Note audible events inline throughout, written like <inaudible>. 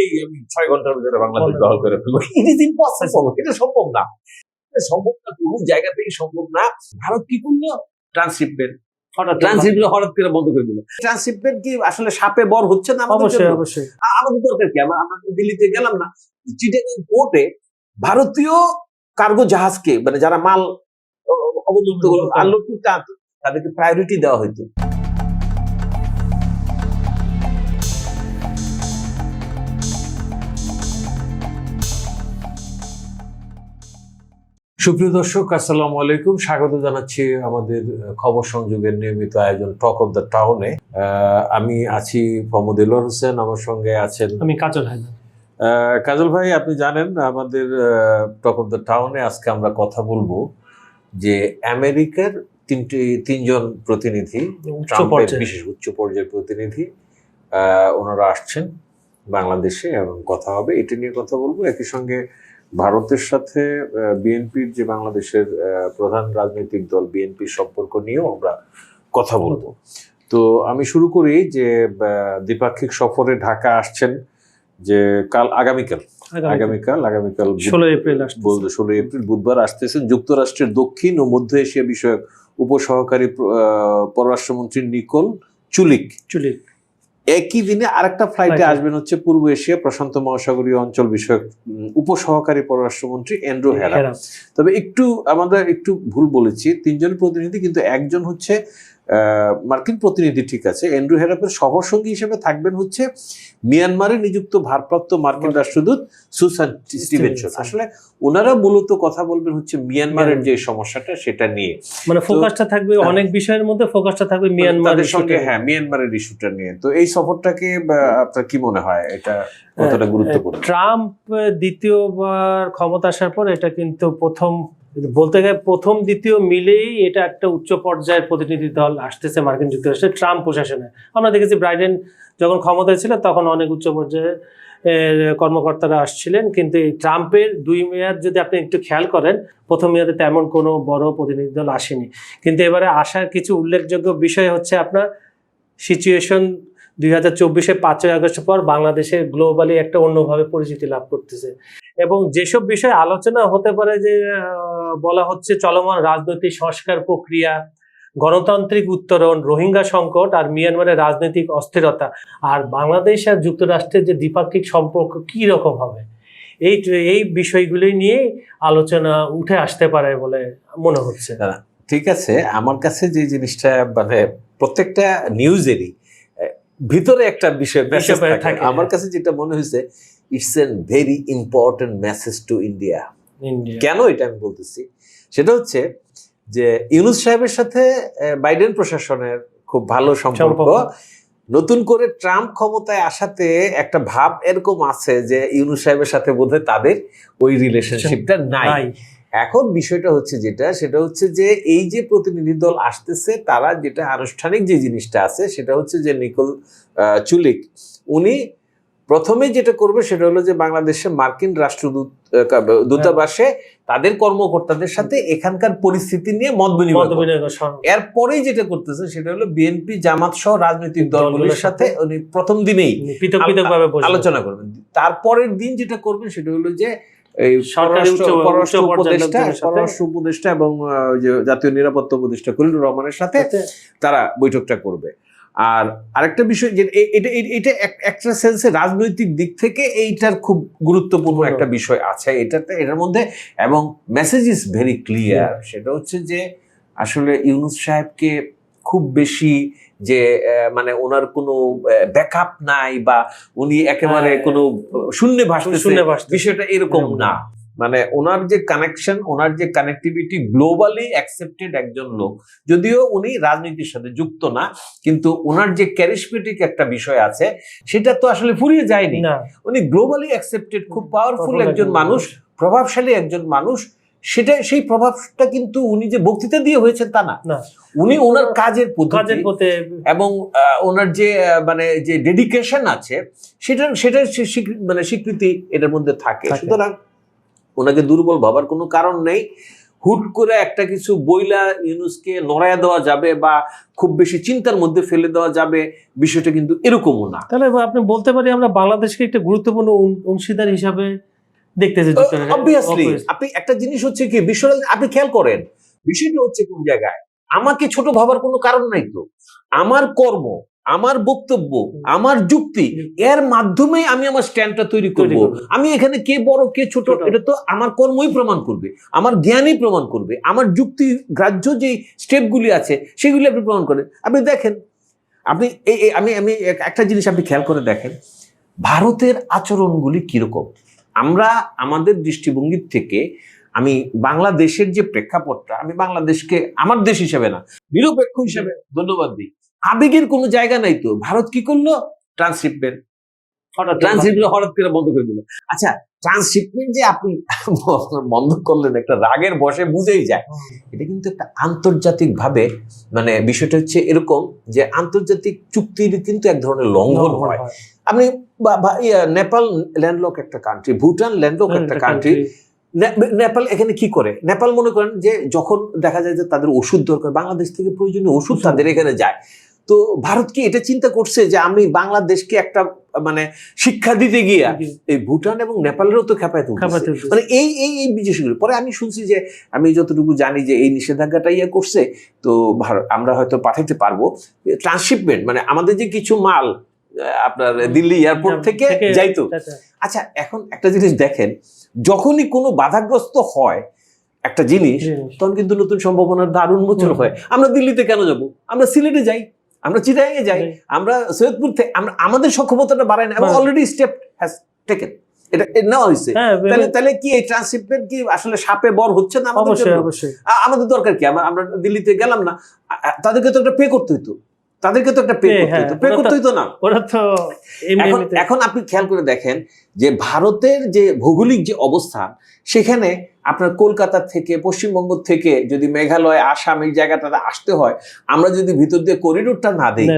বললেই আমি ছয় ঘণ্টার ভিতরে বাংলাদেশ দখল করে ফেলব। ইট ইজ ইম্পসিবল এটা সম্ভব না। সম্ভব না কোনো জায়গা থেকে সম্ভব না। ভারত কি করল? ট্রান্সশিপমেন্ট হঠাৎ ট্রান্সশিপমেন্ট হঠাৎ করে বন্ধ করে দিল। ট্রান্সশিপমেন্ট কি আসলে সাপে বর হচ্ছে না অবশ্যই অবশ্যই। আমাদের দরকার কি? আমরা আমরা দিল্লিতে গেলাম না। চিটাগাং পোর্টে ভারতীয় কার্গো জাহাজকে মানে যারা মাল অ- অবমুক্ত করল আনলোড করতে তাদেরকে প্রায়োরিটি দেওয়া হইতো। সুপ্রিয় দর্শক আসসালামু আলাইকুম। স্বাগত জানাচ্ছি আমাদের খবর সংযোগের নিয়মিত আয়োজন টক অফ দ্য টাউনে আমি আছি মোহাম্মদ হোসেন আমার সঙ্গে আছেন আমি কাজল হায়দার কাজল ভাই আপনি জানেন আমাদের টক অফ দ্য টাউনে আজকে আমরা কথা বলব যে আমেরিকার তিনটি তিনজন প্রতিনিধি বিশেষ উচ্চ পর্যায়ের প্রতিনিধি আহ, ওনারা আসছেন বাংলাদেশে এবং কথা হবে। এটি নিয়ে কথা বলব। একই সঙ্গে ভারতের সাথে বিএনপির যে বাংলাদেশের প্রধান রাজনৈতিক দল বিএনপির সম্পর্ক নিয়েও আমরা কথা বলব। তো আমি শুরু করি যে দ্বিপাক্ষিক সফরে ঢাকা আসছেন যে কাল আগামীকাল। আগামীকাল। আগামীকাল ষোলো এপ্রিল বলতে ষোলো এপ্রিল বুধবার আসতেছেন যুক্তরাষ্ট্রের দক্ষিণ ও মধ্য এশিয়া বিষয়ক উপসহকারী পররাষ্ট্রমন্ত্রী নিকোল চুলিক। চুলি একই দিনে আরেকটা ফ্লাইটে আসবেন হচ্ছে পূর্ব এশিয়া প্রশান্ত মহাসাগরীয় অঞ্চল বিষয়ক উপসহকারী পররাষ্ট্রমন্ত্রী অ্যান্ড্রু হেরা হেরা তবে একটু আমাদের একটু ভুল বলেছি তিনজন প্রতিনিধি কিন্তু একজন হচ্ছে মার্কিন প্রতিনিধি ঠিক আছে অ্যান্ড্রু হেরাপের সহসঙ্গী হিসেবে থাকবেন হচ্ছে মিয়ানমারে নিযুক্ত ভারপ্রাপ্ত মার্কিন রাষ্ট্রদূত সুসান স্টিভেনসন। আসলে ওনারা মূলত কথা বলবেন হচ্ছে মিয়ানমারের যে সমস্যাটা সেটা নিয়ে। মানে ফোকাসটা থাকবে অনেক বিষয়ের মধ্যে ফোকাসটা থাকবে মিয়ানমার তাদের সঙ্গে হ্যাঁ মিয়ানমারের ইস্যুটা নিয়ে। তো এই সফরটাকে আপনার কি মনে হয় এটা কতটা গুরুত্বপূর্ণ? ট্রাম্প দ্বিতীয়বার ক্ষমতা আসার পর এটা কিন্তু প্রথম বলতে গেলে প্রথম, দ্বিতীয় মিলেই এটা একটা উচ্চ পর্যায়ের প্রতিনিধি দল আসতেছে মার্কিন যুক্তরাষ্ট্রে, ট্রাম্প প্রশাসনে। আমরা দেখেছি ব্রাইডেন যখন ক্ষমতায় ছিল তখন অনেক উচ্চ পর্যায়ে কর্মকর্তারা আসছিলেন। কিন্তু এই ট্রাম্পের দুই মেয়াদ যদি আপনি একটু খেয়াল করেন, প্রথম মেয়াদে তেমন কোনো বড় প্রতিনিধি দল আসেনি। কিন্তু এবারে আসার কিছু উল্লেখযোগ্য বিষয় হচ্ছে আপনার সিচুয়েশন দুই হাজার চব্বিশে পাঁচই আগস্ট পর বাংলাদেশের গ্লোবালি একটা অন্যভাবে পরিচিতি লাভ করতেছে। এবং যেসব বিষয় আলোচনা হতে পারে যে বলা হচ্ছে চলমান রাজনৈতিক সংস্কার প্রক্রিয়া গণতান্ত্রিক উত্তরণ রোহিঙ্গা সংকট আর মিয়ানমারের রাজনৈতিক অস্থিরতা। আর বাংলাদেশ আর যুক্তরাষ্ট্রের যে দ্বিপাক্ষিক সম্পর্ক কি রকম হবে? এই এই বিষয়গুলি নিয়ে আলোচনা উঠে আসতে পারে বলে মনে হচ্ছে। ঠিক আছে আমার কাছে যে জিনিসটা মানে প্রত্যেকটা নিউজেরই ভিতরে একটা বিষয় মেসেজ থাকে। থাকে, আমার হ্যাঁ। কাছে যেটা মনে হয়েছে it's an very important message to India কেন এটা আমি বলতেছি? সেটা হচ্ছে যে ইউনুস সাহেবের সাথে বাইডেন প্রশাসনের খুব ভালো সম্পর্ক। নতুন করে ট্রাম্প ক্ষমতায় আসাতে একটা ভাব এরকম আছে যে ইউনুস সাহেবের সাথে বোধহয় তাদের ওই রিলেশনশিপটা নাই। নাই। এখন বিষয়টা হচ্ছে যেটা সেটা হচ্ছে যে এই যে প্রতিনিধি দল আসতেছে তারা যেটা আনুষ্ঠানিক যে জিনিসটা আছে সেটা হচ্ছে যে নিকোল চুলিক উনি প্রথমে যেটা করবে সেটা হলো যে বাংলাদেশে মার্কিন রাষ্ট্রদূত দূতাবাসে তাদের কর্মকর্তাদের সাথে এখানকার পরিস্থিতি নিয়ে মত বিনিময় এরপরেই যেটা করতেছে সেটা হলো বিএনপি জামাত সহ রাজনৈতিক দলগুলোর সাথে উনি প্রথম দিনেই পৃথক পৃথক ভাবে আলোচনা করবেন। তারপরের দিন যেটা করবেন সেটা হলো যে পররাষ্ট্র উপদেষ্টা এবং জাতীয় নিরাপত্তা উপদেষ্টা খলিলুর রহমানের সাথে তারা বৈঠকটা করবে। আর আরেকটা বিষয় যে এটা এটা একটা সেন্সে রাজনৈতিক দিক থেকে এইটার খুব গুরুত্বপূর্ণ একটা বিষয় আছে এটাতে এটার মধ্যে। এবং মেসেজ ইজ ভেরি ক্লিয়ার সেটা হচ্ছে যে আসলে ইউনুস সাহেবকে খুব বেশি যে মানে ওনার কোনো ব্যাকআপ নাই বা উনি একেবারে হ্যাঁ। কোনো শূন্যে ভাসতেছে। শূন্য ভাসতেছে। বিষয়টা এরকম না। মানে ওনার যে কানেকশন ওনার যে কানেক্টিভিটি গ্লোবালি অ্যাকসেপ্টেড একজন লোক যদিও উনি রাজনীতির সাথে যুক্ত না কিন্তু ওনার যে ক্যারিসমেটিক একটা বিষয় আছে সেটা তো আসলে ফুরিয়ে যায়নি। না। উনি গ্লোবালি অ্যাকসেপ্টেড খুব পাওয়ারফুল একজন মানুষ প্রভাবশালী একজন মানুষ সেটা সেই প্রভাবটা কিন্তু উনি যে বক্তৃতা দিয়ে হয়েছেন তা না। উনি ওনার কাজের পদ্ধতি কাজের এবং ওনার যে মানে যে ডেডিকেশন আছে সেটার সেটার মানে স্বীকৃতি এটার মধ্যে থাকে। সুতরাং ওনাকে দুর্বল ভাবার কোনো কারণ নেই। হুট করে একটা কিছু বইলা ইউনুসকে নড়াইয়া দেওয়া যাবে বা খুব বেশি চিন্তার মধ্যে ফেলে দেওয়া যাবে বিষয়টা কিন্তু এরকমও না। তাহলে আপনি বলতে পারি আমরা বাংলাদেশকে একটা গুরুত্বপূর্ণ অংশীদার হিসাবে দেখতেছি। অবভিয়াসলি আপনি একটা জিনিস হচ্ছে কি বিষয়টা আপনি খেয়াল করেন বিষয়টা হচ্ছে কোন জায়গায়? আমাকে ছোট ভাবার কোনো কারণ নাই তো। আমার কর্ম আমার বক্তব্য আমার যুক্তি এর মাধ্যমে আমি আমার স্ট্যান্ডটা তৈরি করব। আমি এখানে কে বড় কে ছোট। এটা তো আমার কর্মই প্রমাণ করবে আমার জ্ঞানই প্রমাণ করবে আমার যুক্তি গ্রাহ্য যে স্টেপগুলি আছে সেগুলি আপনি প্রমাণ করেন। আপনি দেখেন আপনি এই- আমি আমি একটা জিনিস আপনি খেয়াল করে দেখেন ভারতের আচরণগুলি কীরকম? আমরা আমাদের দৃষ্টিভঙ্গির থেকে আমি বাংলাদেশের যে প্রেক্ষাপটটা আমি বাংলাদেশকে আমার দেশ হিসেবে না নিরপেক্ষ হিসেবে ধন্যবাদ দিই। আবেগের কোনো জায়গা নাই তো। ভারত কি করল? ট্রান্সশিপমেন্ট হঠাৎ ট্রান্সশিপমেন্ট হঠাৎ করে বন্ধ করে দিল। আচ্ছা ট্রান্সশিপমেন্ট যে আপনি <laughs> বন্ধ করলেন একটা রাগের বসে বুঝেই যায়। এটা কিন্তু একটা আন্তর্জাতিক ভাবে মানে বিষয়টা হচ্ছে এরকম যে আন্তর্জাতিক চুক্তির কিন্তু এক ধরনের লঙ্ঘন হয়। আপনি নেপাল ল্যান্ডলক একটা কান্ট্রি ভুটান ল্যান্ডলক একটা কান্ট্রি নেপাল এখানে কি করে? নেপাল মনে করেন যে যখন দেখা যায় যে তাদের ওষুধ দরকার বাংলাদেশ থেকে প্রয়োজনীয় ওষুধ। তাদের এখানে যায়। তো ভারত কি এটা চিন্তা করছে যে আমি বাংলাদেশকে একটা মানে শিক্ষা দিতে গিয়া এই ভুটান এবং নেপালেরও তো খেপায়। মানে এই এই এই বিষয়গুলো পরে আমি শুনছি যে আমি যতটুকু জানি যে এই নিষেধাজ্ঞাটা ইয়ে করছে তো আমরা হয়তো পাঠাইতে পারব। ট্রান্সশিপমেন্ট মানে আমাদের যে কিছু মাল আপনার দিল্লি এয়ারপোর্ট থেকে যাইতো। আচ্ছা। এখন একটা জিনিস দেখেন যখনই কোনো বাধাগ্রস্ত হয় একটা জিনিস জিনিস। তখন কিন্তু নতুন সম্ভাবনার দ্বার উন্মোচন হয়। আমরা দিল্লিতে কেন যাব? আমরা সিলেটে যাই। আমরা চিটাগাঙে যাই যাই। আমরা সৈয়দপুর থেকে আমরা আমাদের সক্ষমতাটা বাড়াই না এবং হ্যাঁ। অলরেডি স্টেপ হ্যাজ টেকেন এটা নেওয়া হয়েছে। হ্যাঁ তাহলে তাহলে কি এই ট্রান্সশিপমেন্ট কি আসলে সাপে বর হচ্ছে না আমাদের দরকার কি? আমরা দিল্লিতে গেলাম না। তাদেরকে তো একটা পে করতে হইতো। তাদেরকে তো একটা পে করতে হ্যাঁ, হইতো। পে করতে হইতো না। ওরা তো এখন এখন আপনি খেয়াল করে দেখেন যে ভারতের যে ভৌগোলিক যে অবস্থান সেখানে আপনার কলকাতা থেকে পশ্চিমবঙ্গ থেকে যদি মেঘালয় আসাম এই জায়গাটাতে আসতে হয় আমরা যদি ভিতর দিয়ে করিডোরটা না দিই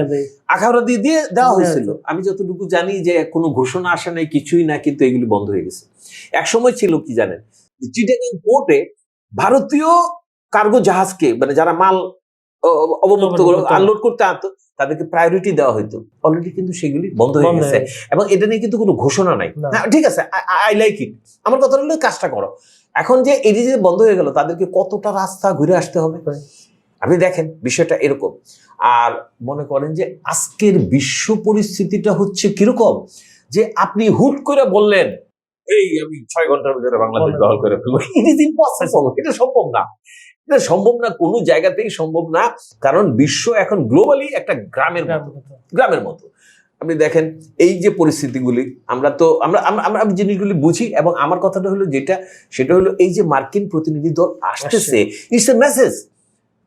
আখাউড়া দিয়ে দিয়ে দেওয়া হ্যাঁ, হয়েছিল। আমি যতটুকু জানি যে কোনো ঘোষণা আসে নাই কিছুই না কিন্তু এগুলি বন্ধ হয়ে গেছে। এক সময় ছিল কি জানেন? চিটাগাং পোর্টে ভারতীয় কার্গো জাহাজকে মানে যারা মাল অবমুক্ত। আনলোড করতে আনতো তাদেরকে প্রায়োরিটি দেওয়া হতো অলরেডি কিন্তু সেগুলি বন্ধ হয়ে গেছে। এবং এটা নিয়ে কিন্তু কোনো ঘোষণা নাই। হ্যাঁ, ঠিক আছে আই লাইক ইট আমার কথা হলো কাজটা করো। এখন যে এই যে বন্ধ হয়ে গেল তাদেরকে কতটা রাস্তা ঘুরে আসতে হবে? আপনি দেখেন বিষয়টা এরকম। আর মনে করেন যে আজকের বিশ্ব পরিস্থিতিটা হচ্ছে কীরকম? যে আপনি হুট করে বললেন এই আমি ছয় ঘণ্টার ভিতরে বাংলাদেশ দখল করে ফেলব। ইট ইজ ইম্পসিবল এটা সম্ভব না। এটা সম্ভব না কোনো জায়গাতেই সম্ভব না। কারণ বিশ্ব এখন গ্লোবালি একটা গ্রামের মতো। গ্রামের মতো। আপনি দেখেন এই যে পরিস্থিতিগুলি আমরা তো আমরা আমরা আমরা আমি জিনিসগুলি বুঝি এবং আমার কথাটা হলো যেটা সেটা হলো এই যে মার্কিন প্রতিনিধি দল আসতেছে it's a message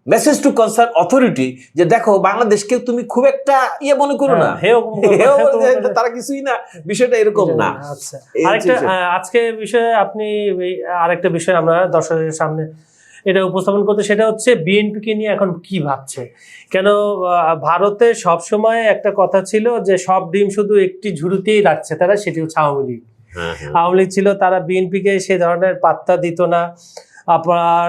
message to concern authority যে দেখো বাংলাদেশকে তুমি খুব একটা ইয়ে মনে করো না। হ্যাঁ, যে করবে। তারা কিছুই না বিষয়টা এরকম না। আচ্ছা এই আরেকটা আজকে বিষয়ে আপনি আরেকটা বিষয় আমরা দর্শকের সামনে এটা উপস্থাপন করতে সেটা হচ্ছে বিএনপিকে নিয়ে এখন কি ভাবছে? কেন ভারতে সবসময় একটা কথা ছিল যে সব ডিম শুধু একটি ঝুড়িতেই রাখছে তারা সেটি হচ্ছে আওয়ামী লীগ। হ্যাঁ, হ্যাঁ। আওয়ামী লীগ ছিল তারা বিএনপিকে সে ধরনের পাত্তা দিত না। আপনার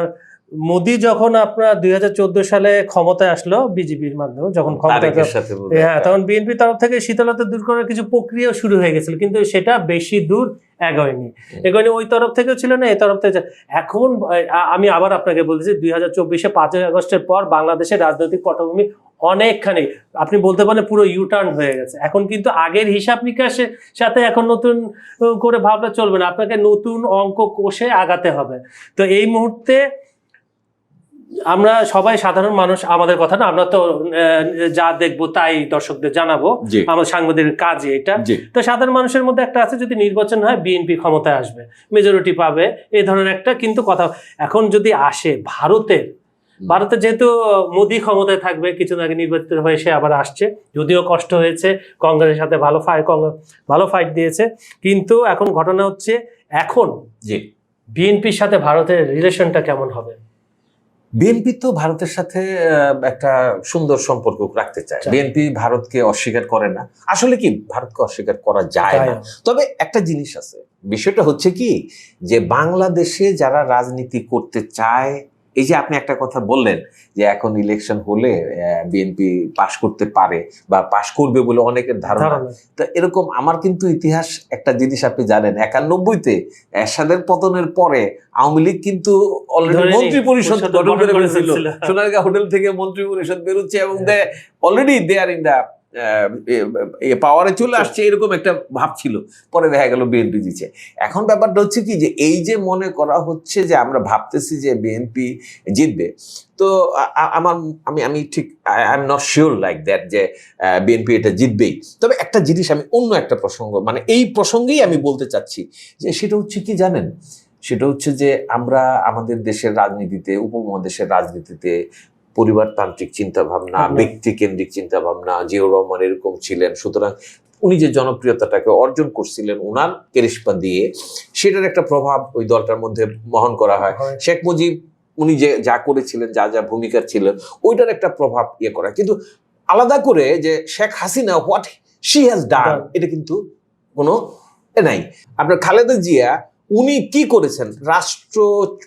মোদি যখন আপনার দুই হাজার চোদ্দ সালে ক্ষমতায় আসলো বিজেপির মাধ্যমে যখন ক্ষমতায় বোধহয় হ্যাঁ তখন বিএনপি তরফ থেকে শীতলতা দূর করার কিছু প্রক্রিয়া শুরু হয়ে গেছিল কিন্তু সেটা বেশি দূর এগোয়নি। এগোয়নি ওই তরফ থেকেও ছিল না এই তরফ থেকে এখন আমি আবার আপনাকে বলতেছি দুই হাজার চব্বিশে পাঁচই আগস্টের পর বাংলাদেশের রাজনৈতিক পটভূমি অনেকখানি আপনি বলতে পারেন পুরো ইউটার্ন হয়ে গেছে। এখন কিন্তু আগের হিসাব নিকাশের সাথে এখন নতুন করে ভাবলে চলবে না আপনাকে নতুন অঙ্ক কষে আগাতে হবে। তো এই মুহূর্তে আমরা সবাই সাধারণ মানুষ আমাদের কথা না আমরা তো যা দেখব তাই দর্শকদের জানাব। আমাদের আমার সাংবাদিকের কাজ এটা। তো সাধারণ মানুষের মধ্যে একটা আছে যদি নির্বাচন হয় বিএনপি ক্ষমতায় আসবে মেজরিটি পাবে এই ধরনের একটা কিন্তু কথা। এখন যদি আসে ভারতের ভারতে যেহেতু মোদি ক্ষমতায় থাকবে কিছুদিন আগে নির্বাচিত হয়ে সে আবার আসছে যদিও কষ্ট হয়েছে কংগ্রেসের সাথে ভালো ফাইট ভালো ফাইট দিয়েছে কিন্তু এখন ঘটনা হচ্ছে এখন বিএনপির সাথে ভারতের রিলেশনটা কেমন হবে? বিএনপি তো ভারতের সাথে আহ, একটা সুন্দর সম্পর্ক রাখতে চায়। চায়। বিএনপি ভারতকে অস্বীকার করে না। আসলে কি ভারতকে অস্বীকার করা যায় না। তবে একটা জিনিস আছে। বিষয়টা হচ্ছে কি যে বাংলাদেশে যারা রাজনীতি করতে চায় এই যে আপনি একটা কথা বললেন যে এখন ইলেকশন হলে বিএনপি পাশ করতে পারে বা পাশ করবে বলে অনেকের ধারণা। তো এরকম আমার কিন্তু ইতিহাস একটা জিনিস আপনি জানেন একানব্বইতে এরশাদের পতনের পরে আওয়ামী লীগ কিন্তু অলরেডি মন্ত্রী পরিষদ গঠন করে ফেলেছিল। সোনারগাঁ হোটেল থেকে মন্ত্রী পরিষদ বেরোচ্ছে এবং already they are in the পাওয়ারে চলে আসছে এরকম একটা ভাব ছিল। পরে দেখা গেল বিএনপি দিচ্ছে। এখন ব্যাপারটা হচ্ছে কি যে এই যে মনে করা হচ্ছে যে আমরা ভাবতেছি যে বিএনপি জিতবে তো আমার আমি আমি ঠিক I am not sure like that যে বিএনপি এটা জিতবেই। তবে একটা জিনিস আমি অন্য একটা প্রসঙ্গ মানে এই প্রসঙ্গেই আমি বলতে চাচ্ছি যে সেটা হচ্ছে কি জানেন? সেটা হচ্ছে যে আমরা আমাদের দেশের রাজনীতিতে উপমহাদেশের রাজনীতিতে পরিবারতান্ত্রিক চিন্তা ভাবনা হুম। ব্যক্তি কেন্দ্রিক চিন্তা ভাবনা জিয়াউর রহমান এরকম ছিলেন সুতরাং উনি যে জনপ্রিয়তাটাকে অর্জন করছিলেন ওনার কেরিশপা দিয়ে সেটার একটা প্রভাব ওই দলটার মধ্যে বহন করা হয়। শেখ মুজিব উনি যে যা করেছিলেন যা যা ভূমিকা ছিলেন ওইটার একটা প্রভাব ইয়ে করা কিন্তু আলাদা করে যে Sheikh Hasina what she has done এটা কিন্তু কোনো এ নাই আপনার খালেদা জিয়া উনি কি করেছেন? রাষ্ট্র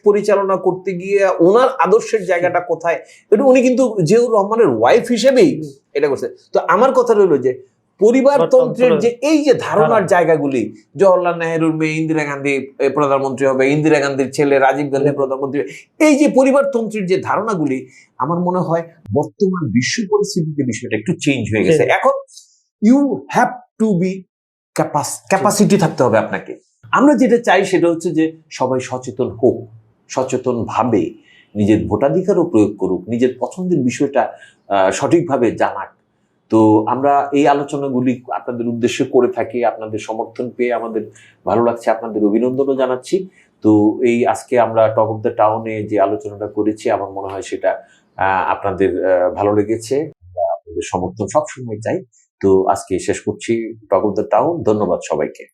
পরিচালনা করতে গিয়ে ওনার আদর্শের জায়গাটা কোথায়? এটা উনি কিন্তু জিয়াউর রহমানের ওয়াইফ হিসেবেই এটা করছে তো আমার কথা রইল যে পরিবারতন্ত্রের যে এই যে ধারণার জায়গাগুলি জওয়াহরলাল নেহরুর মেয়ে ইন্দিরা গান্ধী প্রধানমন্ত্রী হবে ইন্দিরা গান্ধীর ছেলে রাজীব গান্ধী প্রধানমন্ত্রী। এই যে পরিবারতন্ত্রের যে ধারণাগুলি আমার মনে হয় বর্তমান বিশ্ব পরিস্থিতিতে বিষয়টা একটু চেঞ্জ হয়ে গেছে। এখন you have to be capacity থাকতে হবে আপনাকে। আমরা যেটা চাই সেটা হচ্ছে যে সবাই সচেতন হোক, সচেতন ভাবে, নিজের ভোটাধিকারও প্রয়োগ করুক, নিজের পছন্দের বিষয়টা সঠিকভাবে জানাক। তো আমরা এই আলোচনাগুলি আপনাদের উদ্দেশ্যে করে থাকি, আপনাদের সমর্থন পেয়ে আমাদের ভালো লাগছে, আপনাদের অভিনন্দনও জানাচ্ছি। তো এই আজকে আমরা টক অফ দ্য টাউনে যে আলোচনাটা করেছি, আমার মনে হয় সেটা আপনাদের ভালো লেগেছে। আপনাদের সমর্থন সবসময় চাই। তো আজকে শেষ করছি টক অফ দ্য টাউন। ধন্যবাদ সবাইকে।